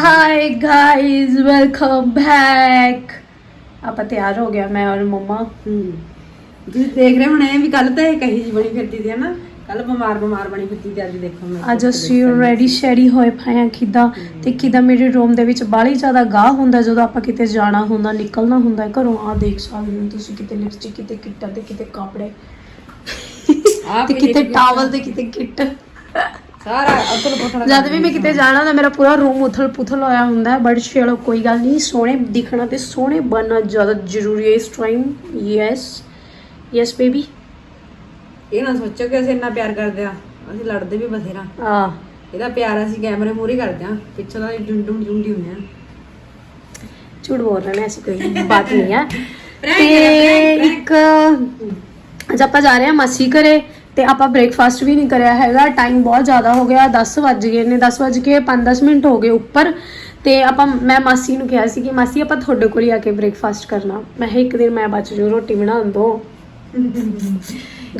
High guys welcome back ਆਪਾਂ ਤਿਆਰ ਹੋ ਗਿਆ ਮੈਂ ਔਰ ਮਮਾ। ਤੁਸੀਂ ਦੇਖ ਰਹੇ ਹੋਣੇ ਵੀ ਕੱਲ ਤਾਂ ਇਹ ਕਹੀ ਜੀ ਬਣੀ ਫਿਰਦੀ ਸੀ ਹਨਾ। ਕੱਲ ਬਿਮਾਰ ਬਿਮਾਰ ਬਣੀ ਫਿਰਦੀ ਤੇ ਅੱਜ ਦੇਖੋ ਮੈਂ ਅੱਜ ਅਸੀਂ ਰੈਡੀ ਸ਼ੈਡੀ ਹੋਏ ਹਾਂ ਕਿਦਾਂ ਤੇ ਕਿਦਾਂ ਮੇਰੇ ਰੂਮ ਦੇ ਵਿੱਚ ਬਾਹਲੀ ਜ਼ਿਆਦਾ ਗਾਹ ਹੁੰਦਾ ਜਦੋਂ ਆਪਾਂ ਕਿਤੇ ਜਾਣਾ ਹੁੰਦਾ ਨਿਕਲਣਾ ਹੁੰਦਾ ਘਰੋਂ ਆ ਦੇਖ ਸਕਦੇ ਹੋ ਤੁਸੀਂ ਕਿਤੇ ਲਿਪਸਟਿਕ ਕਿਤੇ ਕਿੱਟਾਂ ਤੇ ਕਿਤੇ ਕੱਪੜੇ। ਆਹ ਤੇ ਕਿਤੇ ਟਾਵਲ ਤੇ ਕਿਤੇ ਕਿੱਟ ਸਾਰਾ ਅਤਲ ਪੁਤਲ ਜਦ ਵੀ ਮੈਂ ਕਿਤੇ ਜਾਣਾ ਤਾਂ ਮੇਰਾ ਪੂਰਾ ਰੂਮ ਉਥਲ ਪੁਥਲ ਹੋਇਆ ਹੁੰਦਾ ਹੈ ਬਟ ਚਲੋ ਕੋਈ ਗੱਲ ਨਹੀਂ ਸੋਹਣੇ ਦਿਖਣਾ ਤੇ ਸੋਹਣੇ ਬਣਨਾ ਜ਼ਿਆਦਾ ਜ਼ਰੂਰੀ ਹੈ ਇਸ ਟਾਈਮ ਯੈਸ ਯੈਸ ਬੇਬੀ ਇਹ ਨਾ ਸੋਚੋ ਕਿ ਅਸੀਂ ਇੰਨਾ ਪਿਆਰ ਕਰਦੇ ਆ ਅਸੀਂ ਲੜਦੇ ਵੀ ਬਥੇਰਾ। ਆ ਇਹਦਾ ਪਿਆਰ ਅਸੀਂ ਕੈਮਰੇ ਮੂਹਰੇ ਕਰਦੇ ਆ ਪਿੱਛੋਂ ਦਾ ਜੁੰਡੂ ਜੁੰਡੀ ਹੁੰਦੇ ਆ। ਝੂਠ ਬੋਲ ਰਹੇ ਨੇ ਐਸੀ ਕੋਈ ਬਾਤ ਨਹੀਂ ਹੈ ਤੇ ਇੱਕ ਅੱਜ ਆਪਾਂ ਜਾ ਰਹੇ ਹਾਂ ਮਾਸੀ ਘਰੇ। ਤੇ ਆਪਾਂ ਬ੍ਰੇਕਫਾਸਟ ਵੀ ਨਹੀਂ ਕਰਿਆ ਹੈਗਾ ਟਾਈਮ ਬਹੁਤ ਜ਼ਿਆਦਾ ਹੋ ਗਿਆ 10 ਵੱਜ ਗਏ ਨੇ 10 ਵੱਜ ਕੇ 5-10 ਮਿੰਟ ਹੋ ਗਏ ਉੱਪਰ। ਤੇ ਆਪਾਂ ਮੈਂ ਮਾਸੀ ਨੂੰ ਕਿਹਾ ਸੀ ਕਿ ਮਾਸੀ ਆਪਾਂ ਤੁਹਾਡੇ ਕੋਲ ਹੀ ਆ ਕੇ ਬ੍ਰੇਕਫਾਸਟ ਕਰਨਾ। ਮੈਂ ਕਿਹਾ ਇੱਕ ਦਿਨ ਮੈਂ ਬਚ ਜੂ ਰੋਟੀ ਬਣਾਉਣ ਦੋ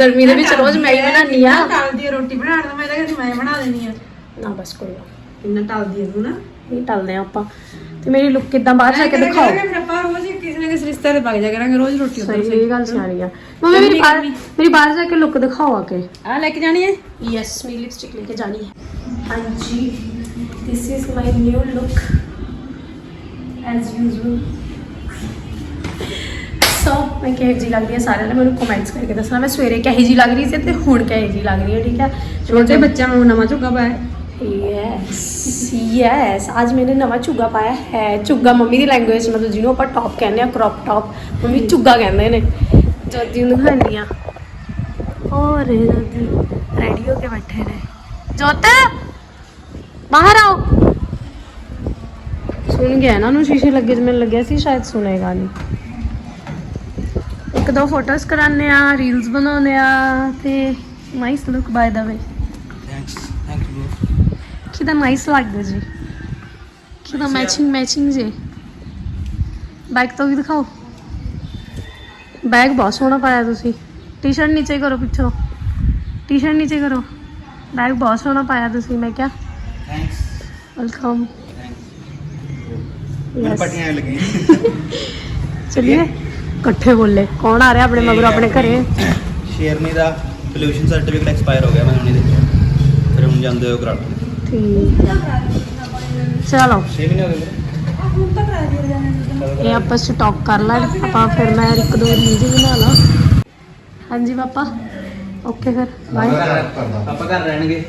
ਗਰਮੀ ਦੇ ਵਿੱਚ ਰੋਜ਼ ਮੈਂ ਹੀ ਬਣਾਉਂਦੀ ਆ। ਟਲਦੀ ਆ ਰੋਟੀ ਬਣਾਉਣ ਦਾ ਮੈਂ ਤਾਂ ਮੈਂ ਬਣਾ ਦੇਣੀ ਆ। ਨਾ ਬਸ ਕੋਈ ਨਾ। ਕਿੰਨਾ ਟਲਦੀ ਤੂੰ ਨਾ? ਨਹੀਂ ਟਲਦੇ ਆ ਆਪਾਂ। ਤੇ ਮੇਰੀ ਲੁੱਕ ਕਿਦਾਂ ਬਾਹਰ ਜਾ ਕੇ ਦਿਖਾਓ। ਫਿਰ ਆਪਾਂ ਰੋਜ਼ ਹੀ ਕਿਸੇ ਨਾ ਕਿਸੇ ਰਿਸ਼ਤੇ ਦੇ ਵਗ ਜਾ ਕਰਾਂਗੇ ਰੋਜ਼ ਰੋਟੀ ਉੱਧਰ ਸਹੀ ਇਹ ਗੱਲ ਸਿਆਣੀ ਆ। ਮੰਮੀ ਮੇਰੀ ਬਾਹਰ ਮੇਰੀ ਬਾਹਰ ਜਾ ਕੇ ਲੁੱਕ ਦਿਖਾਓ ਆ ਕੇ। ਆ ਲੈ ਕੇ ਜਾਣੀ ਹੈ? ਯੈਸ ਮੇਰੀ ਲਿਪਸਟਿਕ ਲੈ ਕੇ ਜਾਣੀ ਹੈ। ਹਾਂਜੀ this is my new look as usual so ਮੈਂ ਕਿਹੋ ਜੀ ਲੱਗਦੀ ਹੈ ਸਾਰਿਆਂ ਨੇ ਮੈਨੂੰ ਕਮੈਂਟਸ ਕਰਕੇ ਦੱਸਣਾ। ਮੈਂ ਸਵੇਰੇ ਕਿਹੋ ਜੀ ਲੱਗ ਰਹੀ ਸੀ ਤੇ ਹੁਣ ਕਿਹੋ ਜੀ ਲੱਗ ਰਹੀ ਹੈ ਠੀਕ ਹੈ? ਛੋਟੇ ਬੱਚਿਆਂ ਨੂੰ ਨਵਾਂ ਝੁੱਗਾ ਪਾਇਆ। ਯੈਸ ਯੈਸ ਅੱਜ ਮੈंने ਨਵਾਂ ਝੁੱਗਾ ਪਾਇਆ ਹੈ ਝੁੱਗਾ ਮੰਮੀ ਦੀ ਲੈਂਗੁਏਜ ਮਤਲਬ ਜਿਹਨੂੰ ਆਪਾਂ ਟੌਪ ਕਹਿੰਦੇ ਆ ਕ੍ਰੌਪ ਟੌਪ ਮੰਮੀ ਝੁੱਗਾ ਕਹਿੰਦੇ ਨੇ ਜੋਤੀ ਨੂੰ ਦਿਖਾਉਂਦੀ ਆ ਹੋਰ ਜੋਤੀ ਰੈਡੀ ਹੋ ਕੇ ਬੈਠੇ ਨੇ ਜੋਤ ਬਾਹਰ ਆਓ ਸੁਣ ਗਿਆ ਨਾ ਨੂੰ ਸ਼ੀਸ਼ੇ ਲੱਗੇ ਜਿਵੇਂ ਲੱਗਿਆ ਸੀ ਸ਼ਾਇਦ ਸੁਣੇਗਾ ਨਹੀਂ ਇੱਕ ਦੋ ਫੋਟੋਸ ਕਰਾਣੇ ਆ ਰੀਲਸ ਬਣਾਉਣੇ ਆ ਤੇ ਨਾਈਸ ਲੁੱਕ ਬਾਈ ਦਾ ਵੇ ਕਿਦਾ ਨਾਈਸ ਲੱਗਦਾ ਜੀ ਕਿਦਾ ਮੈਚਿੰਗ ਮੈਚਿੰਗ ਜੀ ਬੈਗ ਤੋਂ ਵੀ ਦਿਖਾਓ ਬੈਗ ਬਹੁਤ ਸੋਹਣਾ ਪਾਇਆ ਤੁਸੀਂ ਟੀ-ਸ਼ਰਟ ਨੀਚੇ ਕਰੋ ਪਿੱਛੋਂ ਟੀ-ਸ਼ਰਟ ਨੀਚੇ ਕਰੋ ਬੈਗ ਬਹੁਤ ਸੋਹਣਾ ਪਾਇਆ ਤੁਸੀਂ ਮੈਂ ਕਿਹਾ ਥੈਂਕਸ ਵੈਲਕਮ ਮੈਂ ਪਟੀਆਂ ਲੱਗੀ ਚਲਿਏ ਇਕੱਠੇ ਬੋਲੇ ਕੌਣ ਆ ਰਿਹਾ ਆਪਣੇ ਮਗਰ ਆਪਣੇ ਘਰੇ ਸ਼ੇਰਨੀ ਦਾ ਪੋਲੂਸ਼ਨ ਸਰਟੀਫਿਕੇਟ ਐਕਸਪਾਇਰ ਹੋ ਗਿਆ ਮੈਂ ਹੁਣੇ ਦੇਖਿਆ ਫਿਰ ਹੁਣ ਜਾਂਦੇ ਹੋ ਕਰਾ ਠੀਕ। ਚਲੋ। 6 ਮਹੀਨੇ ਹੋ ਗਏ ਇਹ ਆਪਸ ਚ ਟਾਕ ਕਰ ਲੈ ਆਪਾਂ ਫਿਰ ਮੈਂ ਇੱਕ ਦੋ ਰੀਲ ਬਣਾ ਲਾਂ। ਹਾਂਜੀ ਪਾਪਾ ਓਕੇ ਫਿਰ ਬਾਏ ਆਪਾਂ ਘਰ ਰਹਿਣਗੇ।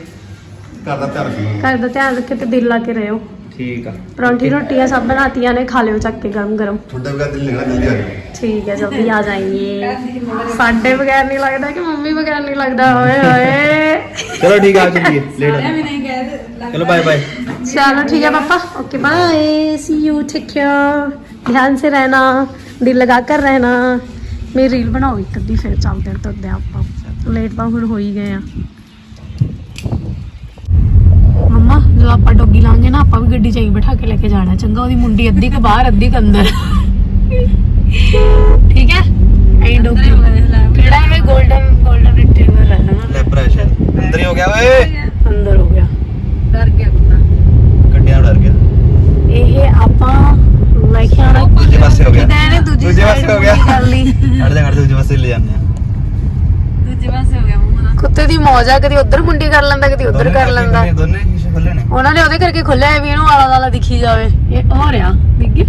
ਘਰ ਦਾ ਧਿਆਨ ਰੱਖਣਾ। ਘਰ ਦਾ ਧਿਆਨ ਰੱਖੇ ਤੇ ਦਿਲ ਲਾ ਕੇ ਰਹਿਓ ਠੀਕ ਆ। ਪਰੌਂਠੀ ਰੋਟੀਆਂ ਸਭ ਬਣਾਤੀਆਂ ਨੇ ਖਾ ਲਿਓ ਚੱਕ ਕੇ ਗਰਮ ਗਰਮ। ਤੁਹਾਡੇ ਬਗੈਰ ਦਿਲ ਨਿਕਲਣਾ ਜਲਦੀ ਆ ਜਾਓ। ਠੀਕ ਹੈ ਜਲਦੀ ਆ ਜਾਈਏ। ਸਾਡੇ ਬਗੈਰ ਨਹੀਂ ਲੱਗਦਾ ਕਿ ਮੰਮੀ ਬਗੈਰ ਨਹੀਂ ਲੱਗਦਾ। ਓਏ ਓਏ। ਚਲੋ ਠੀਕ ਆ ਚਲਿਏ ਲੇਟ ਚਲੋ ਬਾਏ ਬਾਏ चलो ठीक है पापा okay bye see you take care ध्यान से रहना दिल लगा कर रहना ਮੇਰੀ ਰੀਲ ਬਣਾਓ ਇੱਕ ਅੱਧੀ ਫਿਰ ਚੱਲਦੇ ਹਾਂ ਤੁਰਦੇ ਹਾਂ ਆਪਾਂ। ਲੇਟ ਤਾਂ ਹੁਣ ਹੋ ਹੀ ਗਏ ਚੰਗਾ ਉਹਦੀ ਮੁੰਡੀ ਅੱਧੀ ਬਾਹਰ ਅੱਧੀ ਕ ਅੰਦਰ ਹੋ ਗਿਆ। ਡਰ ਗਿਆ ਕੁੱਤਾ ਗੱਡੀਆਂ ਡਰ ਗਿਆ। ਇਹ ਆਪਾਂ ਲੈ ਕੇ ਆਣਾ ਦੂਜੇ ਪਾਸੇ ਹੋ ਗਿਆ। ਕਿਤੇ ਇਹਨੇ ਦੂਜੀ ਦੂਜੇ side ਪਾਸੇ ਹੋ ਗਿਆ। ਮੂੰਹ ਕਰ ਲਈ। ਅੜ ਜਾ ਅੜ ਦੂਜੇ ਪਾਸੇ ਲੈ ਜਾਂਦੇ ਆ ਦੂਜੇ ਪਾਸੇ ਹੋ ਗਿਆ ਮੂੰਹ ਦਾ ਕੁੱਤੇ ਦੀ ਮੌਜ ਆ ਕਦੀ ਉਧਰ ਮੁੰਡੀ ਕਰ ਲੈਂਦਾ ਕਦੀ ਉਧਰ ਦੋਨੇ ਕਰ ਪਾਸੇ ਲੈਂਦਾ। ਖੁੱਲੇ- ਦੋਨੇ ਸ਼ੀਸ਼ੇ ਖੁੱਲੇ ਨੇ। ਉਹਨਾਂ ਨੇ ਉਹਦੇ ਕਰਕੇ ਖੋਲਿਆ ਵੀ ਇਹਨੂੰ ਆਲਾ ਦਾਲਾ ਦਿਖੀ ਜਾਵੇ। ਇਹ ਹੋ ਰਿਹਾ। ਦਿਖ ਗਿਆ?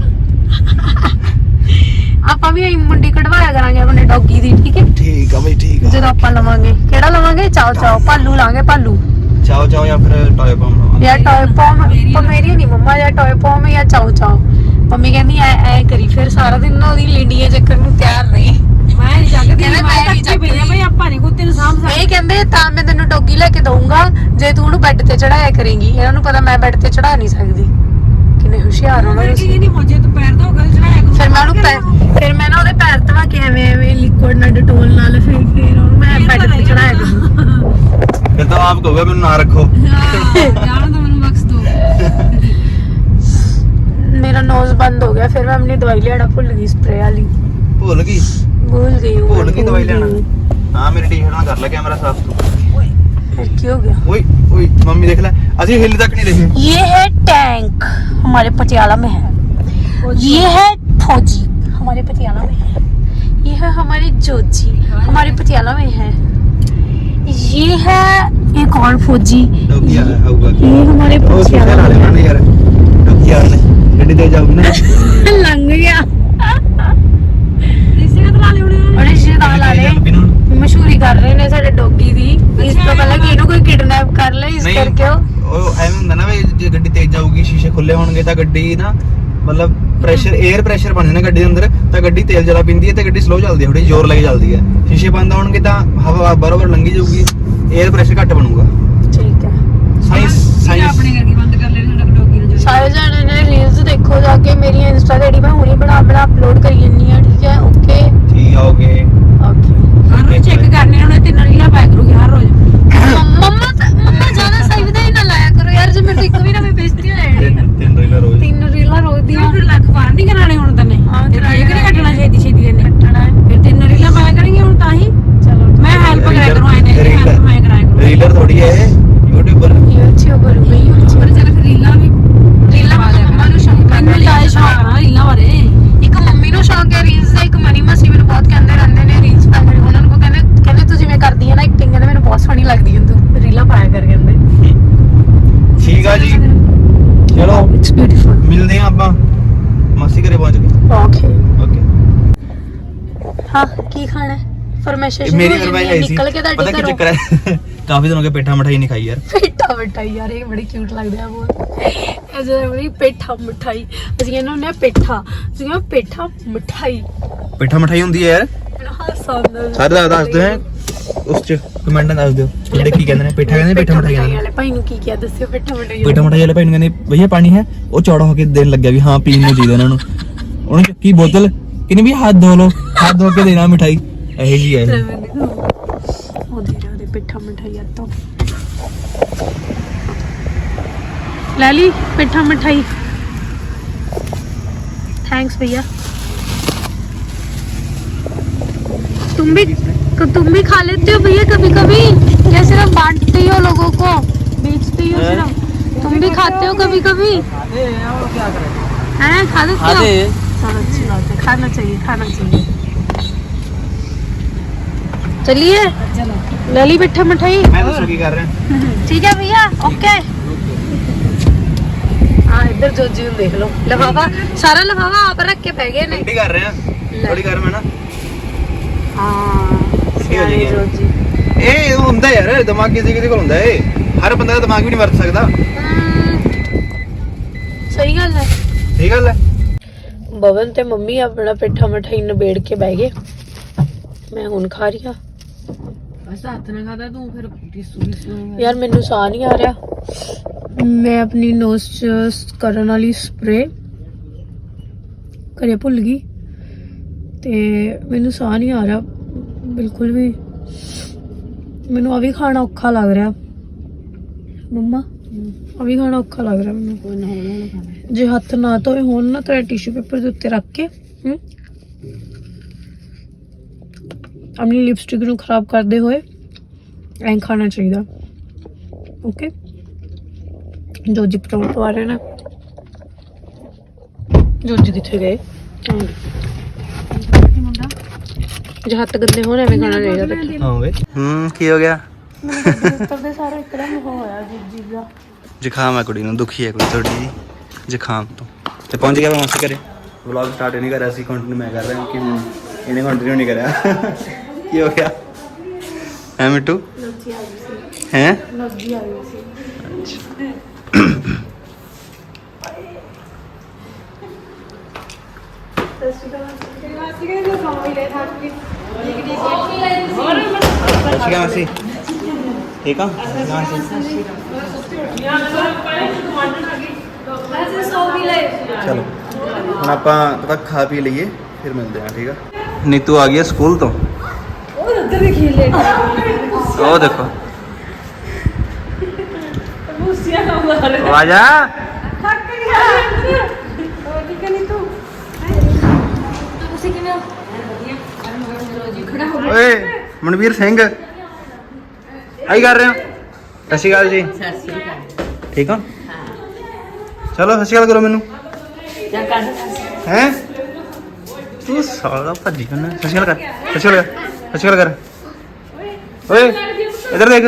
ਆਪਾਂ ਵੀ ਇਹ ਮੁੰਡੀ ਕਢਵਾਇਆ ਕਰਾਂਗੇ ਆਪਣੇ ਡੌਗੀ ਦੀ ਠੀਕ ਹੈ? ਠੀਕ ਆ ਬਈ ਠੀਕ ਜਦੋਂ ਆਪਾਂ ਲਵਾਂਗੇ। ਕਿਹੜਾ ਲਵਾਂਗੇ? ਚਾਓ ਚਾਓ ਭਾਲੂ ਲਾਂਗੇ ਭਾਲੂ। ਚਾਓ ਚਾਓ ਜਾਂ ਫਿਰ ਟੋਏ ਪੰਪ ਜਾਂ ਟੌਏ ਪੌਮ ਪਮੇਰੀ ਨਹੀਂ। ਮੰਮਾ ਜਾਂ ਟੌਏ ਪੌਮ ਜਾਂ ਚਾਓ ਚਾਓ। ਮੰਮੀ ਕਹਿੰਦੀ ਐ ਐ ਕਰੀ ਫਿਰ ਸਾਰਾ ਦਿਨ ਨਾ ਉਹਦੀ ਲਿੰਡੀਏ ਚੱਕਰ ਨੂੰ ਤਿਆਰ ਰਹੀ ਮੈਂ ਚੱਕਦੀ ਕਹਿੰਦਾ ਮੈਂ ਨਹੀਂ ਚੱਕਦੀ। ਭਾਈ ਆਪਾਂ ਨਹੀਂ ਕੁੱਤੇ ਨੂੰ ਸਾਂਭ ਇਹ ਕਹਿੰਦੇ ਤਾਂ ਮੈਂ ਤੈਨੂੰ ਡੋਗੀ ਲੈ ਕੇ ਦਊਂਗਾ ਜੇ ਤੂੰ ਉਹਨੂੰ ਬੈੱਡ ਤੇ ਚੜਾਇਆ ਕਰੇਂਗੀ ਇਹਨਾਂ ਨੂੰ ਪਤਾ ਮੈਂ ਬੈੱਡ ਤੇ ਚੜਾ ਨਹੀਂ ਸਕਦੀ। ਕਿੰਨੇ ਹੁਸ਼ਿਆਰ ਸਕਦੇ ਨੂੰ ਕੀ ਨਹੀਂ ਪਹੁੰਚੇ ਤੂੰ ਪੈਰ ਤੋਂ ਗਲ ਚੜਾਇਆ ਕਰੂੰ ਫਿਰ ਮੈਂ ਉਹਨੂੰ ਪੈ- ਫਿਰ ਮੈਂ ਨਾ ਉਹਦੇ ਪੈਰ ਧਵਾ ਕੇ ਐਵੇਂ ਐਵੇਂ ਲਿਕੁਇਡ ਨਾਲ ਡਟੋਲ ਨਾਲ ਫਿਰ ਫਿਰ ਉਹਨੂੰ ਮੈਂ ਬੈੱਡ ਤੇ ਚੜਾਇਆ ਕਰੂੰ ਆਪ ਕਹੋਗੇ ਮੈਨੂੰ ਨਾ ਰੱਖੋ ਜਾਣ ਤਾਂ ਮੈਨੂੰ ਬਖਸ਼ ਦੋ ਮੇਰਾ ਨੋਜ਼ ਬੰਦ ਹੋ ਗਿਆ ਫਿਰ ਮੈਂ ਆਪਣੀ ਦਵਾਈ ਲੈਣਾ ਭੁੱਲ ਗਈ ਸਪਰੇ ਵਾਲੀ ਭੁੱਲ ਗਈ ਭੁੱਲ ਗਈ ਹੂੰ, ਭੁੱਲ ਗਈ ਦਵਾਈ ਭੁੱਲ ਲੈਣਾ ਗਈ। ਹਾਂ ਮੇਰੀ ਟੀ-ਸ਼ਰਟ ਨਾਲ ਕਰ ਲੈ ਕੈਮਰਾ ਸਾਫ ਤੂੰ ਫਿਰ ਕੀ ਹੋ ਗਿਆ ਓਏ ਓਏ ਮੰਮੀ ਦੇਖ ਲੈ ਅਸੀਂ ਹਿੱਲ ਤੱਕ ਨਹੀਂ ਰਹੇ ये है टैंक हमारे पटियाला में है ये है फौजी हमारे पटियाला में है ये है हमारी जोजी हमारे पटियाला में है ये है एक और फौजी ਡੋਗੀ ਆ ਆਊਗਾ ये हमारे ਉਹ ਸ਼ੀਸ਼ਾ पटियाला ਲਾ में ਲੈਣਾ ਯਾਰ ਡੋਗੀ ਆ ਨੇ ਗੱਡੀ ਤੇ ਜਾਊਗੀ ਨਾ है लंग गया ਇਸੇ ਕਦ ਲਾ ਲਿਉਣੇ और रिश्तेदार ला ले ਮਸ਼ਹੂਰੀ ਕਰ ਰਹੇ ਨੇ ਸਾਡੇ ਡੋਗੀ ਦੀ ਇਸ ਤੋਂ ਪਹਿਲਾਂ ਕਿ ਇਹਨੂੰ ਕੋਈ ਕਿਡਨੈਪ ਕਰ ਲੈ ਇਸ ਨਹੀਂ। ਕਰਕੇ ਉਹ ਉਹ ਐਵੇਂ ਹੁੰਦਾ ਨਾ ਵੀ ਜੇ ਗੱਡੀ ਤੇਜ਼ ਜਾਊਗੀ ਸ਼ੀਸ਼ੇ ਖੁੱਲੇ ਹੋਣਗੇ ਤਾਂ ਗੱਡੀ ਨਾ ਮਤਲਬ ਪ੍ਰੈਸ਼ਰ 에ਅਰ ਪ੍ਰੈਸ਼ਰ ਬਣ ਜਾਂਦਾ ਗੱਡੀ ਦੇ ਅੰਦਰ ਤਾਂ ਗੱਡੀ ਤੇਲ ਜ਼ਿਆਦਾ ਪੀਂਦੀ ਹੈ ਤੇ ਗੱਡੀ ਸਲੋ ਚੱਲਦੀ ਹੈ ਥੋੜੀ ਜ਼ੋਰ ਲੈ ਕੇ ਚੱਲਦੀ ਹੈ। ਸ਼ੀਸ਼ੇ ਬੰਦ ਹੋਣਗੇ ਤਾਂ ਹਵਾ ਬਰੋਬਰ ਲੰਗੀ ਜਾਊਗੀ 에ਅਰ ਪ੍ਰੈਸ਼ਰ ਘੱਟ ਬਣੂਗਾ। ਠੀਕ ਹੈ। ਸਾਇੰਸ ਸਾਇੰਸ ਆਪਣੀ ਗੱਡੀ ਬੰਦ ਕਰ ਲੈ ਸਾਡਾ ਡੋਗੀ ਨੂੰ ਸਾਰੇ ਜਾਣੇ ਨੇ ਰੀਲਸ ਦੇਖੋ ਜਾ ਕੇ ਮੇਰੀ ਇੰਸਟਾ ਤੇ ਮੈਂ ਹੁਣੀ ਬਣਾ ਬਣਾ ਅਪਲੋਡ ਕਰੀ ਜੰਨੀ ਆ ਠੀਕ ਹੈ ਓਕੇ ਠੀਕ ਆ ਓਕੇ ਓਕੇ ਹਰ ਰੋਜ਼ ਚੈੱਕ ਕਰਨੇ ਉਹਨੇ ਤਿੰਨ ਰੀਲਾਂ ਪਾਇਆ ਕਰੂਗੀ ਹਰ ਰੋਜ਼ ਮੰਮਾ ਤਾਂ- ਮੰਮਾ ਜ਼ਿਆਦਾ ਸਹੀ ਵਧਾਈ ਨਾ ਲਾਇਆ ਕਰੋ ਯਾਰ ਜੇ ਮੇਰੇ ਤੋਂ ਇੱਕ ਵੀ ਨਾ ਮੈਂ ਬੇਇੱਜ਼ਤੀ ਹੋ ਜਾਣੀ ਤਿੰਨ ਤਿੰਨ ਰੀਲਾਂ ਰੋਜ਼ ਤਿੰਨ ਰੀਲਾਂ ਰੋਜ਼ ਦੀਆਂ ਫਿਰ ਲੱਖ ਪਾਰ ਨਹੀਂ ਕਰਾਣੇ ਹੁਣ ਤੈਨੇ ਹਾਂ, ਤੇ ਇਹ ਕਿਹਨੇ ਕੱਟਣਾ ਛੇਤੀ ਛੇਤੀ ਇਹਨੇ ਕੱਟਣਾ ਹੈ ਫਿਰ ਤਿੰਨ ਰੀਲਾਂ ਪਾਇਆ ਕਰਾਂਗੇ ਹੁਣ ਤਾਂ ਹੀ ਚਲੋ ਮੈਂ ਹੈਲਪ ਕਰਾਇਆ ਕਰੂੰ ਇਹਨੇ ਹੈਲਪ ਮੈਂ ਕਰਾਇਆ ਕਰੂੰ ਰੀਲਰ ਥੋੜੀ ਹੈ ਇਹ ਯੂਟਿਊਬਰ ਯੂਟਿਊਬਰ ਵੀ ਪਰ ਯੂਟਿਊਬਰ ਚੱਲ ਫਿਰ ਰੀਲਾਂ ਵੀ ਰੀਲਾਂ ਮੰਮਾ ਨੂੰ ਸ਼ੌਂਕ ਹੈ ਮੈਨੂੰ ਤਾਂ ਇਹ ਸ਼ੌਕ ਆ ਰੀਲਾਂ ਬਾਰੇ ਇੱਕ ਮੰਮੀ ਨੂੰ ਸ਼ੌਂਕ ਹੈ ਰੀਲਸ ਦਾ ਇੱਕ ਮਨੀ ਮਾਸੀ ਮੈਨੂੰ ਬਹੁਤ ਕਹਿੰਦੇ ਰਹਿੰਦੇ ਨੇ ਰੀਲਸ ਪਾ ਕਰ ਉਹਨਾਂ ਨੂੰ ਕੋ ਕਹਿੰਦੇ ਕਹਿੰਦੇ ਤੂੰ ਜਿਵੇਂ ਕਰਦੀ ਹੈ ਨਾ ਐਕਟਿੰਗ ਕਹਿੰਦੇ ਮੈਨੂੰ ਬਹੁਤ ਸੋਹਣੀ ਲੱਗਦੀ ਹੈ ਤੂੰ ਰੀਲਾਂ ਪਾਇਆ ਕਰ ਕਹਿੰਦੇ ਠੀਕ ਆ ਜੀ ਚਲੋ ਇਟਸ ਬਿਊਟੀਫੁਲ ਮਿਲਦੇ ਆ ਆਪਾਂ। ਮਾਸੀ ਘਰੇ ਪਹੁੰਚ ਗਏ। ਓਕੇ ਓਕੇ ਹਾਂ ਕੀ ਖਾਣਾ? ਹੈ ਫਰਮਾਇਸ਼ ਇਹ ਮੇਰੀ ਫਰਮਾਇਸ਼ ਆਈ ਸੀ। ਨਿਕਲ ਕੇ ਪਤਾ ਤੁਹਾਡੇ ਕੀ ਚੱਕਰ ਹੈ? ਕਾਫੀ ਦਿਨ ਹੋ ਗਏ ਪੇਠਾ ਮਠਾਈ ਨਹੀਂ ਖਾਈ ਯਾਰ। ਪੇਠਾ ਮਠਾਈ ਯਾਰ ਇਹ ਬੜੀ ਕਿਊਟ ਲੱਗਦਾ ਹੈ ਬਹੁਤ। ਇਹ ਜਿਹੜਾ ਬੜੀ ਪੇਠਾ ਮਠਾਈ। ਅਸੀਂ ਹੁੰਦੇ ਆ ਪੇਠਾ। ਅਸੀਂ ਕਹਿੰਦੇ ਪੇਠਾ ਮਠਾਈ। ਪੇਠਾ ਮਠਾਈ ਹੁੰਦੀ ਹੈ ਯਾਰ। ਸਾਡਾ ਦਾ ਦੱਸ ਦਿਓ ਉਸ ਚ ਕਮੈਂਟਾਂ ਦੱਸ ਦਿਓ। ਤੁਹਾਡੇ ਕੀ ਕਹਿੰਦੇ ਨੇ ਪੇਠਾ ਕਹਿੰਦੇ ਪੇਠਾ ਮਠਾਈ ਕਹਿੰਦੇ ਭਾਈ ਨੂੰ ਕੀ ਕਿਹਾ ਦੱਸਿਓ ਬੈਠਾ ਮਠਾਈ ਪੇਠਾ ਮਠਾਈ ਵਾਲੇ ਭਾਈ ਨੂੰ ਕਹਿੰਦੇ ਭਈਆ ਪਾਣੀ ਹੈ? ਉਹ ਚੌੜਾ ਹੋ ਕੇ ਦੇਣ ਲੱਗਿਆ ਵੀ ਹਾਂ ਪੀਣ ਨੂੰ ਚਾਹੀਦਾ ਇਹਨਾਂ ਨੂੰ। ਉਹਨੇ ਚੱਕੀ ਬੋਤਲ? ਕਿਨੇ ਵੀ ਹੱਥ ਧੋ ਲੋ ਹੱਥ ਧੋ ਕੇ ਦੇਣਾ ਮਠਾਈ। ਇਹੋ ਜੀ ਹੈ ਇਹ। ਉਹਦੇ ਉਹਦੇ ਪਿੱਠਾ ਮਠਾਈਆ ਤੋਂ ਲੈ ਲਈ ਪਿੱਠਾ ਮਠਾਈ। ਥੈਂਕਸ ਭਈਆ। तुम भी तो तुम भी खा लेते हो भैया कभी कभी या सिर्फ़ बांटती हो लोगों को? बेचती हो सिर्फ़? तुम भी खाते हो कभी कभी हैं खा लेते हो? खाना चाहिए खाना चाहिए। चलिए लली बिठा मिठाई। ठीक है भैया ओके। हाँ, इधर जो जीवन देख लो। लफाफा सारा लफाफा आप रख के फेंके नहीं कर रहे हैं। थोड़ी कर में ना? ਹੈ। ਹਾਂ ਸਿਆਣੇ ਜਾਏਗੀ। ਇਹ ਹੁੰਦਾ ਯਾਰ ਦਿਮਾਗ ਕਿਸੇ ਕਿਸੇ ਕੋਲ ਹੁੰਦਾ ਏ ਹਰ ਬੰਦਾ ਦਾ ਦਿਮਾਗ ਵੀ ਨਹੀਂ ਵਰਤ ਸਕਦਾ। ਸਹੀ ਗੱਲ ਹੈ। ਠੀਕ ਗੱਲ ਹੈ। ਬਵਨ ਤੇ ਮੰਮੀ ਆਪਣਾ ਪਿੱਠਾ ਮਠਾਈ ਨਿਬੇੜ ਕੇ ਬਹਿ ਗਏ। ਮੈਂ ਹੁਣ ਖਾ ਰਹੀ ਹਾਂ। ਬਸ ਹੱਥ ਨਾਲ ਖਾਦਾ ਤੂੰ ਫਿਰ ਟਿਸੂ ਟਿਸੂ ਯਾਰ ਮੈਨੂੰ ਸਾਹ ਨਹੀਂ ਆ ਰਿਹਾ। ਮੈਂ ਆਪਣੀ ਨੋਸ ਚ ਕਰਨ ਵਾਲੀ ਸਪਰੇ ਘਰੇ ਭੁੱਲ ਗਈ। ਤੇ ਮੈਨੂੰ ਸਾਹ ਨਹੀਂ ਆ ਰਿਹਾ। ਬਿਲਕੁਲ ਵੀ। ਮੈਨੂੰ ਆ ਵੀ ਖਾਣਾ ਔਖਾ ਲੱਗ ਰਿਹਾ। ਮੰਮਾ ਆ ਵੀ ਖਾਣਾ ਔਖਾ ਲੱਗ ਰਿਹਾ ਮੈਨੂੰ। ਕੋਈ ਨਾ ਹੋਣਾ ਖਾਣਾ। ਜੇ ਹੱਥ ਨਾ ਧੋਏ ਹੋਣ ਨਾ ਤਾਂ ਟਿਸ਼ੂ ਪੇਪਰ ਦੇ ਉੱਤੇ ਰੱਖ ਕੇ ਹਮ, ਆਪਣੀ ਲਿਪਸਟਿਕ ਨੂੰ ਖਰਾਬ ਕਰਦੇ ਹੋਏ ਐਂ ਖਾਣਾ ਚਾਹੀਦਾ। ਓਕੇ ਜੋ ਜੀ ਪਰੌਂਠ ਆ ਰਹੇ ਨਾ। ਜੋ ਜੀ ਕਿੱਥੇ ਗਏ ਜੇ ਹੱਥ ਗੰਦੇ ਹੋਣ ਐਵੇਂ ਖਾਣਾ ਚਾਹੀਦਾ ਬੇਟਾ ਹਾਂ ਵੇ। ਹੂੰ ਕੀ ਹੋ ਗਿਆ? ਉੱਤਰ ਦੇ ਸਾਰਾ ਇੱਕਦਮ ਹੋ ਹੋਇਆ ਜੀ ਜੀ ਦਾ। ਜ਼ੁਕਾਮ ਹੈ ਕੁੜੀ ਨੂੰ ਦੁਖੀ ਹੈ ਕੋਈ ਥੋੜੀ ਜੀ ਜ਼ੁਕਾਮ ਤੋਂ। ਤੇ ਪਹੁੰਚ ਗਿਆ ਮੈਂ ਘਰੇ? ਵਲੌਗ ਸਟਾਰਟ ਨਹੀਂ ਕਰਿਆ ਸੀ ਕੰਟੀਨਿਊ ਮੈਂ ਕਰ ਰਿਹਾ ਕਿ ਇਹਨੇ ਕੰਟੀਨਿਊ ਨਹੀਂ ਕਰਿਆ। ਕੀ ਹੋ ਗਿਆ? ਹੈ ਮਿੱਟੂ? ਲੱਜੀ ਆ ਗਈ ਸੀ ਹੈ ਲੱਜੀ ਆ ਗਈ ਸੀ ਅੱਛਾ ਮਾਸੀ ਠੀਕ ਆ? ਚਲੋ, ਹੁਣ ਆਪਾਂ ਥੋੜਾ ਖਾ ਪੀ ਲਈਏ, ਫਿਰ ਮਿਲਦੇ ਹਾਂ, ਠੀਕ ਆ? ਨੀਤੂ ਆ ਗਿਆ ਸਕੂਲ ਤੋਂ। ਉਹ ਉੱਧਰ ਵੀ ਖੇਲੇ ਉਹ ਦੇਖੋ। ਮੁੱਸਿਆ ਮਾਰ ਆ? ਥੱਕ ਗਿਆ ਹੋਰ ਠੀਕ ਨਹੀਂ ਤੂੰ ਤੁਸੀਂ ਕਿਵੇਂ ਵਧੀਆ ਖੜਾ ਹੋ ਓਏ, ਮਨਵੀਰ ਸਿੰਘ। ਆਈ ਕਰ ਰਹੇ ਹੋ। ਸਤਿ ਸ਼੍ਰੀ ਅਕਾਲ ਜੀ। ਠੀਕ ਹੋ? ਚਲੋ ਸਤਿ ਸ਼੍ਰੀ ਅਕਾਲ ਕਰੋ ਮੈਨੂੰ। ਹੈ? ਤੂੰ ਸਾਲਾ ਭੱਜੀ ਕਰਨਾ ਸਤਿ ਸ਼੍ਰੀ ਅਕਾਲ ਕਰ। ਸਤਿ ਸ਼੍ਰੀ ਅਕਾਲ ਕਰ। ਸਤਿ ਸ਼੍ਰੀ ਅਕਾਲ ਕਰ। ਓਏ ਇਧਰ ਦੇਖ।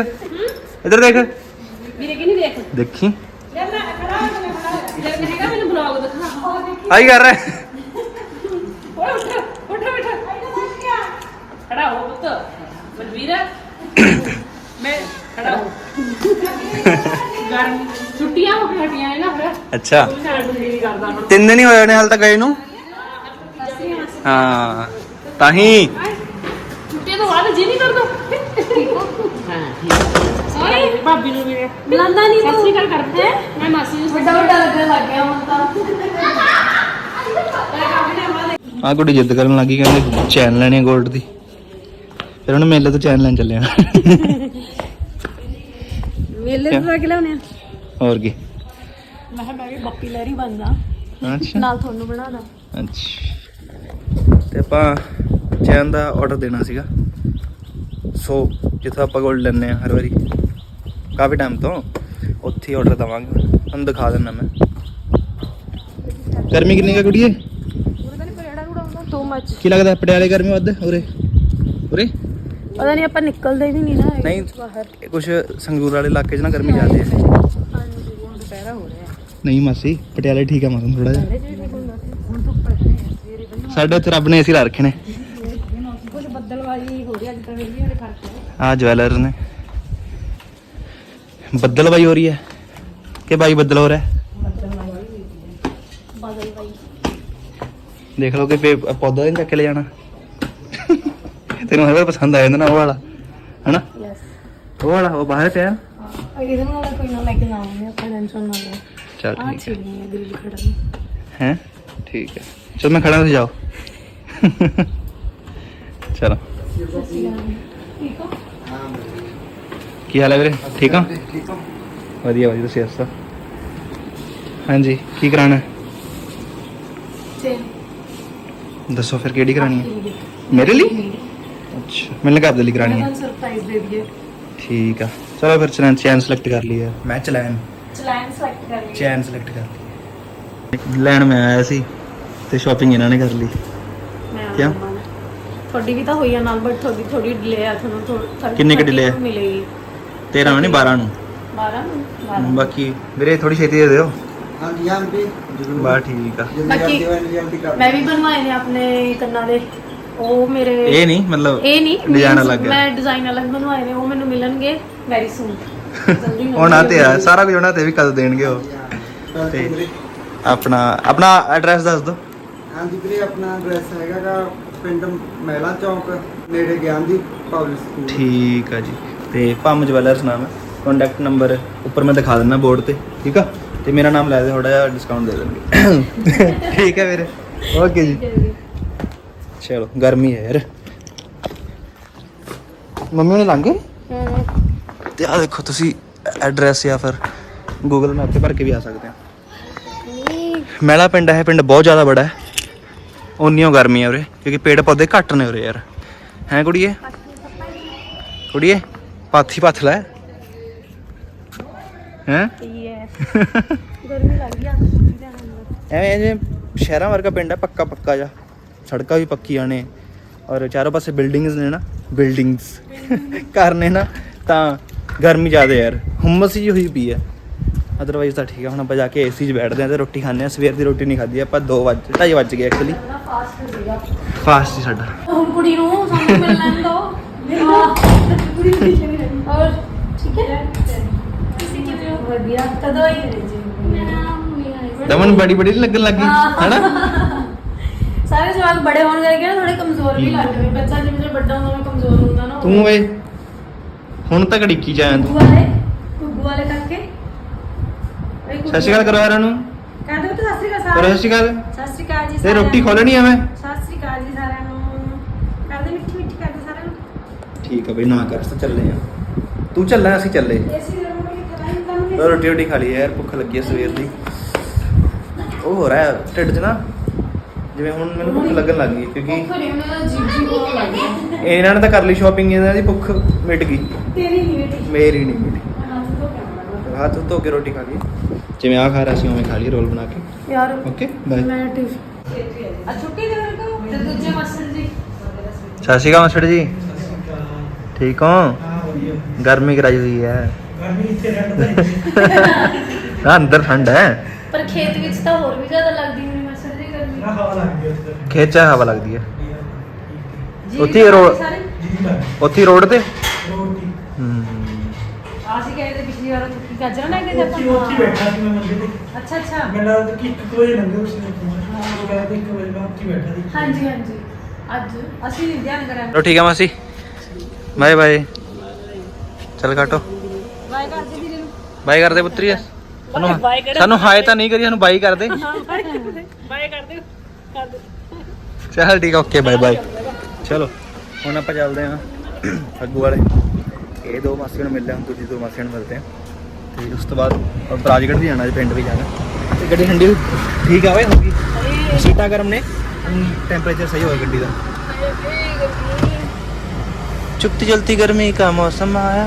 ਇਧਰ ਦੇਖ। ਵੀਰੇ ਕਿ ਨਹੀਂ ਦੇਖ? ਦੇਖੀ। ਲੈ ਮੈਂ ਖੜਾ ਹੋ ਜਾ ਖੜਾ ਜੇ ਹੈਗਾ ਮੈਨੂੰ ਬਲੌਗ ਦਿਖਾ। ਆਈ ਕਰ ਰਿਹਾ। ਹੈ। ਓਏ ਉੱਠ ਉੱਠ ਉੱਠ। ਖੜਾ ਹੋ ਪੁੱਤ। ਮਨਵੀਰ। ਮੈਂ ਖੜਾ ਹੋ। ਗਰਮ ਛੁੱਟੀਆਂ ਹੋ ਗਈਆਂ ਹਟੀਆਂ ਨੇ ਨਾ ਫਿਰ। ਅੱਛਾ। ਕੋਈ ਸਾਡਾ ਦਿਲ ਨਹੀਂ ਕਰਦਾ ਹੁਣ। ਤਿੰਨ ਦਿਨ ਹੀ ਹੋਏ ਨੇ ਹਾਲ ਤੱਕ ਗਏ ਨੂੰ? ਹਾਂ ਤਾਂ ਹੀ। ਛੁੱਟੀਆਂ ਤੋਂ ਬਾਅਦ ਜੀ ਨਹੀਂ ਕਰਦਾ। ਹਾਂ ਠੀਕ ਭਾਬੀ ਨੂੰ ਵੀ। ਬੁਲਾਉਂਦਾ ਨਹੀਂ ਸਤਿ ਸ਼੍ਰੀ ਅਕਾਲ ਕਰਦੇ ਮੈਂ ਮਾਸੀ ਨੂੰ ਵੱਡਾ ਵੱਡਾ ਲੱਗਣ ਲੱਗ ਗਿਆ ਹੁਣ ਤਾਂ। ਆ ਕੁੜੀ ਜਿੱਦ ਕਰਨ ਲੱਗੀ ਕਹਿੰਦੇ ਚੈਨ ਲੈਣੀ ਹੈ 골ਡ ਦੀ। ਫਿਰ ਉਹਨੇ ਮੇਲੇ ਤੋਂ ਚੈਨ ਲੈਣ ਚੱਲਿਆ ਮੇਲੇ ਤੋਂ ਲੈ ਕੇ ਲਿਆਉਣੇ ਆ। ਹੋਰ ਕੀ? ਮੈਂ ਕਿਹਾ ਮੈਂ ਵੀ ਬੱਪੀ ਲਹਿਰੀ ਬਣਦਾ ਅੱਛਾ। ਨਾਲ ਤੁਹਾਨੂੰ ਬਣਾ ਦਾਂ ਅੱਛਾ। ਤੇ ਆਪਾਂ ਚੈਨ ਦਾ ਆਰਡਰ ਦੇਣਾ ਸੀਗਾ। ਸੋ ਜਿੱਥੇ ਆਪਾਂ 골ਡ ਲੈਂਦੇ ਆ ਹਰ ਵਾਰੀ। ਕਾਫੀ ਟਾਈਮ ਤੋਂ ਉੱਥੇ ਆਰਡਰ ਦਵਾਂਗੇ। ਤੁਹਾਨੂੰ ਦਿਖਾ ਦਿੰਦਾ ਮੈਂ। ਗਰਮੀ ਕਿੰਨੀ ਕਾ ਕੁੜੀਏ ਟੂ ਮੱਚ ਕੀ ਲੱਗਦਾ ਪਟਿਆਲੇ ਗਰਮੀ ਵੱਧ? ਉਰੇ। ਉਰੇ? ਪਤਾ ਨਹੀਂ ਆਪਾਂ ਨਿਕਲਦੇ ਵੀ ਨਹੀਂ ਨਾ ਨਹੀਂ ਬਾਹਰ। ਕੁਝ ਸੰਗਰੂਰ ਵਾਲੇ ਇਲਾਕੇ 'ਚ ਨਾ ਗਰਮੀ ਜ਼ਿਆਦਾ ਹੈ ਹਾਂਜੀ ਹੁਣ ਦੁਪਹਿਰਾ ਹੋ ਰਿਹਾ ਨਹੀਂ ਮਾਸੀ ਪਟਿਆਲੇ ਠੀਕ ਆ ਮੌਸਮ ਥੋੜਾ ਜਿਹਾ। ਸਾਡੇ ਇੱਥੇ ਰੱਬ ਨੇ ਏਸੀ ਲਾ ਰੱਖੇ ਨੇ। ਕੁਝ ਬੱਦਲਵਾਈ ਹੋ ਰਹੀ ਅੱਜ ਤਾਂ ਵੇਲੀ ਵਾਲੇ ਹੈ ਆ ਜਵੈਲਰ ਨੇ। ਬੱਦਲ ਬਾਈ ਹੋ ਰਹੀ ਹੈ। ਕਿ ਬਾਈ ਬੱਦਲ ਹੋ ਰਿਹਾ ਹੈ? ਦੇਖ ਲਓ ਕਿ ਪੇ- ਪੌਦਾ ਨਹੀਂ ਚੱਕ ਕੇ ਲੈ ਜਾਣਾ। ਤੈਨੂੰ ਹਰ ਪਸੰਦ ਆ ਜਾਂਦਾ ਨਾ ਉਹ ਵਾਲਾ ਹਨਾ? ਯੈਸ ਉਹ ਵਾਲਾ ਉਹ ਬਾਹਰ ਪਿਆ? ਇਹਦੇ ਨਾਲ ਕੋਈ ਨਾ ਲੈ ਕੇ ਜਾਵਾਂਗੇ ਆਪਾਂ ਟੈਨਸ਼ਨ ਨਾ ਲਓ। ਚਲ ਆ ਠੀਕ ਹੈ। ਚੀਜ਼ ਹੈ ਗ੍ਰਿਲ ਖੜਾ ਹੈ? ਠੀਕ ਹੈ। ਚਲ ਮੈਂ ਖੜਾ ਤੁਸੀਂ ਜਾਓ। ਚਲੋ। ਠੀਕ ਹੋ ਕੀ ਹਾਲ ਹੈ ਵੀਰੇ? ਠੀਕ ਆ ਵਧੀਆ ਵਧੀਆ। ਤੁਸੀਂ ਦੱਸੋ? ਹਾਂਜੀ ਕੀ ਕਰਾਣਾ? ਤੇ ਦੱਸੋ ਫਿਰ ਕਿਹੜੀ ਕਰਾਣੀ ਹੈ? ਮੇਰੇ ਲਈ? ਅੱਛਾ। ਮੈਨੂੰ ਲੱਗਾ ਆਪਦੇ ਲਈ ਕਰਾਣੀ ਹੈ। ਮੈਂ ਸਰਪ੍ਰਾਈਜ਼ ਦੇ ਦਈਏ। ਠੀਕ ਆ। ਚਲੋ ਫਿਰ ਚੈਨ ਚੈਨ ਸਿਲੈਕਟ ਕਰ ਲਈ ਹੈ ਮੈਂ ਚਲਾਨ। ਚਲਾਨ ਸਿਲੈਕਟ ਕਰ ਲਈ ਚੈਨ ਸਿਲੈਕਟ ਕਰ ਲਈ ਲੈਣ ਮੈਂ ਆਇਆ ਸੀ ਤੇ ਸ਼ਾਪਿੰਗ ਇਹਨਾਂ ਨੇ ਕਰ ਲਈ। ਮੈਂ ਕਿਆ? ਤੁਹਾਡੀ ਵੀ ਤਾਂ ਹੋਈ ਆ ਨਾਲ ਬਟ ਤੁਹਾਡੀ ਥੋੜੀ ਡਿਲੇ ਆ ਤੁਹਾਨੂੰ ਥੋੜੀ ਕਿੰਨੇ ਕੁ delay ਆ? ਮਿਲੇਗੀ। 13 ਨਹੀਂ 12 ਨੂੰ? 12 ਨੂੰ 12 ਬਾਕੀ ਵੀਰੇ ਥੋੜੀ ਛੇਤੀ ਦੇ ਦਿਓ। ਹਾਂਜੀ ਹਾਂ ਵੀ ਬਾ ਠੀਕ ਆ। ਬਾਕੀ ਮੈਂ ਵੀ ਬਣਵਾਏ ਨੇ ਆਪਣੇ ਕੰਨਾਂ ਦੇ। ਉਹ ਮੇਰੇ ਇਹ ਨਹੀਂ ਮਤਲਬ ਇਹ ਨਹੀਂ design means ਅਲੱਗ ਹੈ। ਮੈਂ ਡਿਜ਼ਾਈਨ ਅਲੱਗ ਬਣਵਾਏ ਨੇ ਉਹ ਮੈਨੂੰ ਮਿਲਣਗੇ ਵੈਰੀ ਸੂਨ ਜਲਦੀ ਮਿਲਣਗੇ। ਉਹਨਾਂ ਤੇ ਆ ਸਾਰਾ ਕੁਝ ਉਹਨਾਂ ਤੇ ਵੀ ਕਦ ਦੇਣਗੇ ਉਹ। ਤੇ ਆਪਣਾ ਆਪਣਾ ਐਡਰੈਸ ਦੱਸ ਦਿਓ। ਹਾਂਜੀ ਵੀਰੇ ਆਪਣਾ ਐਡਰੈਸ ਹੈਗਾ ਗਾ ਪਿੰਡ ਮਹਿਲਾ ਚੌਕ ਨੇੜੇ ਗਿਆਨਦੀਪ ਪਬਲਿਕ ਸਕੂਲ ਠੀਕ ਆ ਜੀ। ਤੇ ਭੰਮ ਜਵੈਲਰਸ ਨਾਮ ਹੈ। ਕੰਟੈਕਟ ਨੰਬਰ ਉੱਪਰ ਮੈਂ ਦਿਖਾ ਦਿੰਦਾ ਬੋਰਡ ਤੇ ਠੀਕ ਆ? ਤੇ ਮੇਰਾ ਨਾਮ ਲੈ ਦੇ ਥੋੜਾ ਜਿਹਾ ਡਿਸਕਾਊਂਟ ਦੇ ਦੇਣਗੇ ਠੀਕ ਹੈ ਵੀਰੇ। ਓਕੇ ਜੀ। ਚਲੋ ਗਰਮੀ ਹੈ ਯਾਰ ਮੰਮੀ ਨੇ ਲੰਘੇ ਹਮ, ਤੇ ਆ ਦੇਖੋ ਤੁਸੀਂ ਐਡਰੈਸ ਜਾਂ ਫਿਰ ਗੂਗਲ ਮੈਪ ਤੇ ਭਰ ਕੇ ਵੀ ਆ ਸਕਦੇ ਆ ਮੈਲਾ ਪਿੰਡ ਹੈ ਪਿੰਡ ਬਹੁਤ ਜ਼ਿਆਦਾ ਬੜਾ ਹੈ ਉਨੀਓ ਗਰਮੀ ਹੈ ਉਰੇ ਕਿਉਂਕਿ ਪੇੜ ਪੌਦੇ ਘੱਟ ਨੇ ਉਰੇ ਯਾਰ ਹੈ ਕੁੜੀਏ ਕੁੜੀਏ ਪਾਥੀ ਪੱਥ ਲੈ ਹੈ yes ਗਰਮੀ ਲੱਗ ਗਿਆ ਐਵੇਂ ਜਿਵੇਂ ਸ਼ਹਿਰਾਂ ਵਰਗਾ ਪਿੰਡ ਹੈ ਪੱਕਾ ਪੱਕਾ ਜਾ ਸੜਕਾਂ ਵੀ ਪੱਕੀਆਂ ਨੇ ਔਰ ਚਾਰੋਂ ਪਾਸੇ ਬਿਲਡਿੰਗਸ ਨੇ ਨਾ ਬਿਲਡਿੰਗਸ ਘਰ ਨੇ ਨਾ ਤਾਂ ਗਰਮੀ ਜ਼ਿਆਦਾ ਯਾਰ ਹੁਮਸ ਜੀ ਹੋਈ ਪਈ ਹੈ। ਅਦਰਵਾਈਜ਼ ਤਾਂ ਠੀਕ ਹੈ ਹੁਣ ਆਪਾਂ ਜਾ ਕੇ ਏਸੀ 'ਚ ਬੈਠਦੇ ਹਾਂ ਤੇ ਰੋਟੀ ਖਾਂਦੇ ਹਾਂ ਸਵੇਰ ਦੀ ਰੋਟੀ ਨਹੀਂ ਖਾਧੀ ਆਪਾਂ 2 ਵਜੇ 2:30 ਵਜ ਗਏ ਐਕਚੁਅਲੀ ਫਾਸਟ ਸੀ ਸਾਡਾ। ਹੁਣ ਕੁੜੀ ਨੂੰ ਸਾਨੂੰ ਮਿਲ ਲੈਣ ਦੋ। ਕੁੜੀ ਨੂੰ ਪਿੱਛੇ ਨਹੀਂ ਰਹਿਣੀ ਔਰ ਠੀਕ ਹੈ? ਤੁਸੀਂ ਕਿਵੇਂ ਹੋ? ਵਧੀਆ ਕਦੋਂ ਆਈ ਦਮਨ ਬੜੀ ਬੜੀ ਲੱਗਣ ਲੱਗੀ ਹੈਨਾ? ਸਾਰੇ ਜਵਾਕ ਬੜੇ ਹੋਣ ਕਰਕੇ ਨਾ ਥੋੜੇ ਕਮਜ਼ੋਰ ਵੀ ਲੱਗਦੇ ਨੇ ਬੱਚਾ ਜਿਵੇਂ ਜਿਵੇਂ ਵੱਡਾ ਹੁੰਦਾ ਉਹ ਕਮਜ਼ੋਰ ਹੁੰਦਾ ਨਾ ਤੂੰ ਵੇ ਹੁਣ ਤੱਕ ਡਿੱਕੀ ਜਾਇਆ ਤੂੰ? ਵਾਲੇ ਗੁੱਗੂ ਵਾਲੇ ਕਰਕੇ। ਸਤਿ ਸ਼੍ਰੀ ਅਕਾਲ ਕਰੋ ਯਾਰਾਂ ਨੂੰ ਕਹਿੰਦੇ ਤਾਂ ਸਤਿ ਸ਼੍ਰੀ ਅਕਾਲ ਕਰੋ ਸਤਿ ਸ਼੍ਰੀ ਅਕਾਲ। ਸਤਿ ਸ਼੍ਰੀ ਅਕਾਲ ਜੀ ਤੇ ਰੋਟੀ। ਖੋਲਣੀ ਮੈਂ? ਸਤਿ ਸ਼੍ਰੀ ਅਕਾਲ ਜੀ ਸਾਰਿਆਂ ਨੂੰ। ਕਰਦੇ ਮਿੱਠੀ ਮਿੱਠੀ ਕਰਦੇ ਸਾਰਿਆਂ ਨੂੰ। ਠੀਕ ਆ ਬਈ ਨਾ ਕਰ ਅਸੀਂ ਚੱਲੇ ਆ। ਤੂੰ ਚੱਲਾ ਅਸੀਂ ਚੱਲੇ। ਤਾਂ ਤਾਂ ਰੋਟੀ ਰੋਟੀ ਖਾ ਲਈ ਯਾਰ ਭੁੱਖ ਲੱਗੀ ਹੈ ਸਵੇਰ ਦੀ। ਉਹ ਹੋ ਰਿਹਾ ਢਿੱਡ 'ਚ ਨਾ। ਜਿਵੇਂ ਹੁਣ ਮੈਨੂੰ ਭੁੱਖ ਲੱਗਣ ਲੱਗ ਗਈ ਕਿਉਂਕਿ ਭੁੱਖ ਨਹੀਂ ਉਹਨਾਂ ਦਾ ਜੀਭ ਜੀ ਬਹੁਤ ਲੱਗ ਗਿਆ ਇਹਨਾਂ ਨੇ ਤਾਂ ਕਰ ਲਈ ਸ਼ਾਪਿੰਗ ਇਹਨਾਂ ਦੀ ਭੁੱਖ ਮਿਟ ਗਈ। ਤੇਰੀ ਨਹੀਂ ਬੇਟੀ ਮੇਰੀ ਨਹੀਂ ਮਿਟੀ। ਹੱਥ ਹੱਥ ਧੋ ਕੇ ਰੋਟੀ ਖਾ ਲਈ ਜਿਵੇਂ ਆ ਖਾ ਰਿਹਾ ਸੀ ਉਵੇਂ ਖਾ ਲਈ ਰੋਲ ਬਣਾ ਕੇ। ਯਾਰ ਓਕੇ ਬਾਏ ਮੈਂ ਟਿਫ ਆ ਛੁੱਟੀ ਦੇ ਮੇਰੇ ਕੋ ਤੇ ਦੂਜੇ ਮਾਸਟਰ ਜੀ। ਸਤਿ ਸ਼੍ਰੀ ਅਕਾਲ ਮਾਸਟਰ ਜੀ। ਠੀਕ ਹੋ? ਗਰਮੀ ਕਰਾਈ ਹੋਈ ਹੈ। ਹਾਂ ਅੰਦਰ ਠੰਡ ਹੈ। ਪਰ ਖੇਤ ਵਿੱਚ ਤਾਂ ਹੋਰ ਵੀ ਜ਼ਿਆਦਾ ਲੱਗਦੀ ਹੋਣੀ 'ਚ ਹਵਾ ਲੱਗਦੀ ਹੈ। ਉੱਥੇ ਹੀ ਰੋ- ਉੱਥੇ ਹੀ ਰੋਡ ਤੇ? ਹੂੰ। ਆਸੀ ਕਹੇ ਤੇ ਪਿਛਲੀ ਵਾਰ ਤੁਸੀਂ ਗਾਜਰਾਂ ਲੈ ਕੇ ਉੱਥੇ ਆਪਾਂ? ਉੱਥੇ ਬੈਠਾ ਸੀ ਮੈਂ ਮੰਜੇ ਤੇ ਅੱਛਾ ਅੱਛਾ। ਮੈਨੂੰ ਲੱਗਦਾ ਕਿ ਇੱਕ ਕੁ ਵਜੇ ਲੰਘੇ ਉਸਨੇ ਫੋਨ ਉਹ ਕਹਿੰਦਾ ਇੱਕ ਵਜੇ ਮੈਂ ਉੱਥੇ ਹੀ ਬੈਠਾ ਸੀ। ਹਾਂਜੀ ਹਾਂਜੀ। ਅੱਜ ਅਸੀਂ ਨਹੀਂ ਧਿਆਨ ਕਰਿਆ ਚਲੋ ਠੀਕ ਹੈ ਮਾਸੀ। Bye bye. ਚਲ ਕਾਟੋ। ਬਾਏ ਵੀਰੇ ਨੂੰ। ਬਾਈ ਕਰਦੇ ਪੁੱਤਰੀ। ਸਾਨੂੰ ਬਾਏ ਤਾਂ ਨਹੀਂ ਕਰੀ ਸਾਨੂੰ ਬਾਈ ਕਰ ਦੇ। ਚਲ ਠੀਕ ਓਕੇ ਬਾਏ ਬਾਏ। ਚਲੋ ਹੁਣ ਆਪਾਂ ਚੱਲਦੇ ਹਾਂ ਅੱਗੂ ਵਾਲੇ। ਇਹ ਦੋ ਮਾਸੀਆਂ ਨੂੰ ਮਿਲਦੇ ਹਾਂ ਦੂਜੀ ਦੋ ਮਾਸੀਆਂ ਨੂੰ ਮਿਲਦੇ ਹਾਂ। ਤੇ ਉਸ ਤੋਂ ਬਾਅਦ ਪ੍ਰਾਜਗੜ ਵੀ ਜਾਣਾ ਜੀ ਪਿੰਡ ਵੀ ਜਾਣਾ। ਤੇ ਗੱਡੀ ਠੰਡੀ ਠੀਕ ਆ ਵੇ ਹੋ ਗਈ? ਸੀਟਾਂ ਗਰਮ ਨੇ। ਟੈਂਪਰੇਚਰ ਸਹੀ ਹੋਇਆ ਗੱਡੀ ਦਾ। ਚੁੱਕਤੀ ਜਲਤੀ ਗਰਮੀ ਦਾ ਮੌਸਮ ਆਇਆ।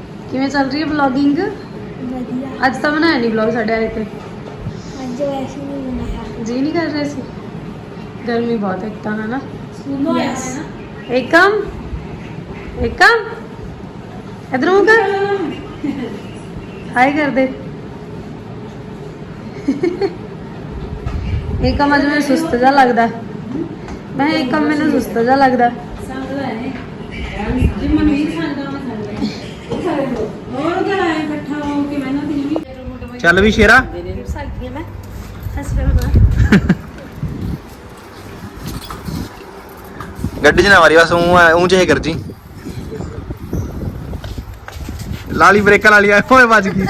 ਕਿਵੇਂ ਚੱਲ ਰਹੀ ਹੈ ਵਲੌਗਿੰਗ ਵਧੀਆ। ਅੱਜ ਤਾਂ ਬਣਾਇਆ ਨਹੀਂ ਵਲੌਗ ਸਾਡੇ ਆਏ ਤੇ। ਅੱਜ ਵੈਸੇ ਨਹੀਂ ਬਣਾਇਆ। ਜੀ ਨਹੀਂ ਕਰ ਰਹੇ ਸੀ। ਗਰਮੀ ਬਹੁਤ ਹੈ ਤਾਂ ਹੈ ਨਾ ਸਕੂਲੋਂ ਆਇਆ ਨਾ। ਏਕਮ ਏਕਮ ਇਧਰ ਕਰ ਹਾਈ ਕਰ ਦੇ ਏਕਮ ਅੱਜ ਮੈਨੂੰ ਸੁਸਤ ਜਿਹਾ ਲੱਗਦਾ। ਮੈਂ ਏਕਮ ਮੈਨੂੰ ਸੁਸਤ ਜਿਹਾ ਲੱਗਦਾ ਸੰਗਦਾ ਹੈ ਜੀ ਮਨਵੀਰ ਸੰਗਦਾ ਮੈਂ ਸੰਗਦਾ ਹੋਰ ਕਿਹੜਾ ਹੈ ਇਕੱਠਾ ਹੋ ਕੇ ਮੈਨੂੰ ਤੇ ਵੀ ਚੱਲ ਵੀ ਸ਼ੇਰਾ। ਸਕਦੀ ਮੈਂ ਹਸਬੰਦ ਗੱਡੀ 'ਚ ਨਾ ਮਾਰੀ, ਬਸ ਉਹ ਉਹ ਜਿਹੇ ਕਰ ਜੀ। ਲਾਲੀ ਬ੍ਰੇਕਾਂ ਲਾਲੀ ਆਏ ਹੋਏ ਵੱਜ ਗਈ।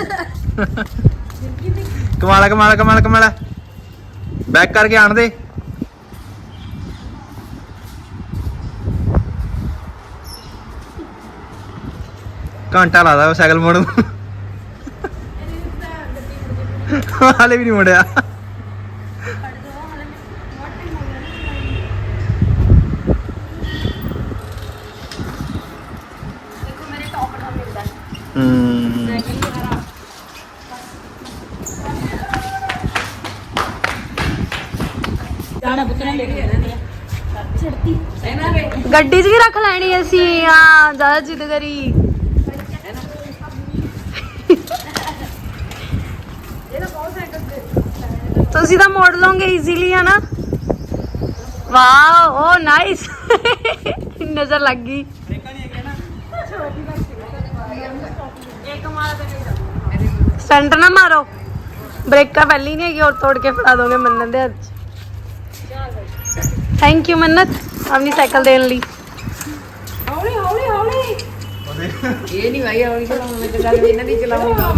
ਕਮਾਲਾ ਕਮਾਲਾ ਕਮਾਲਾ ਕਮਾਲਾ ਬੈਕ ਕਰਕੇ ਆਣ ਦੇ। ਘੰਟਾ ਲਾਦਾ ਉਹ ਸਾਈਕਲ ਮੋੜਨ ਨੂੰ। ਹਾਲੇ ਵੀ ਨਹੀਂ ਮੁੜਿਆ। ਗੱਡੀ 'ਚ ਵੀ ਰੱਖ ਲੈਣੀ ਅਸੀਂ। ਹਾਂ ਜ਼ਿਆਦਾ ਜਿੱਦ ਕਰੀ। ਤੁਸੀਂ ਤਾਂ ਮੋੜ ਲਓਗੇ ਈਜ਼ੀਲੀ ਹੈ ਨਾ ਵਾਓ, ਓ ਨਾਈਸ ਨਜ਼ਰ ਲੱਗ ਗਈ। ਸਟੰਟ ਨਾ ਮਾਰੋ। ਬ੍ਰੇਕਾਂ ਪਹਿਲੀ ਨਹੀਂ ਹੈਗੀ ਔਰ ਤੋੜ ਕੇ ਫੜਾ ਦੋਗੇ ਮੰਨਨ ਦੇ ਹੱਥ ਥੈਂਕ ਯੂ ਮੰਨਤ, ਆਪਣੀ ਸਾਈਕਲ ਦੇਣ ਲਈ। ਹੌਲੀ ਹੌਲੀ ਹੌਲੀ। ਇਹ ਨਹੀਂ ਭਾਈ ਹੌਲੀ ਚਲਾਉਣਾ ਮੈਂ ਚੱਲਾਂ ਇਹਨਾਂ ਦੀ ਚਲਾਉਂਗਾ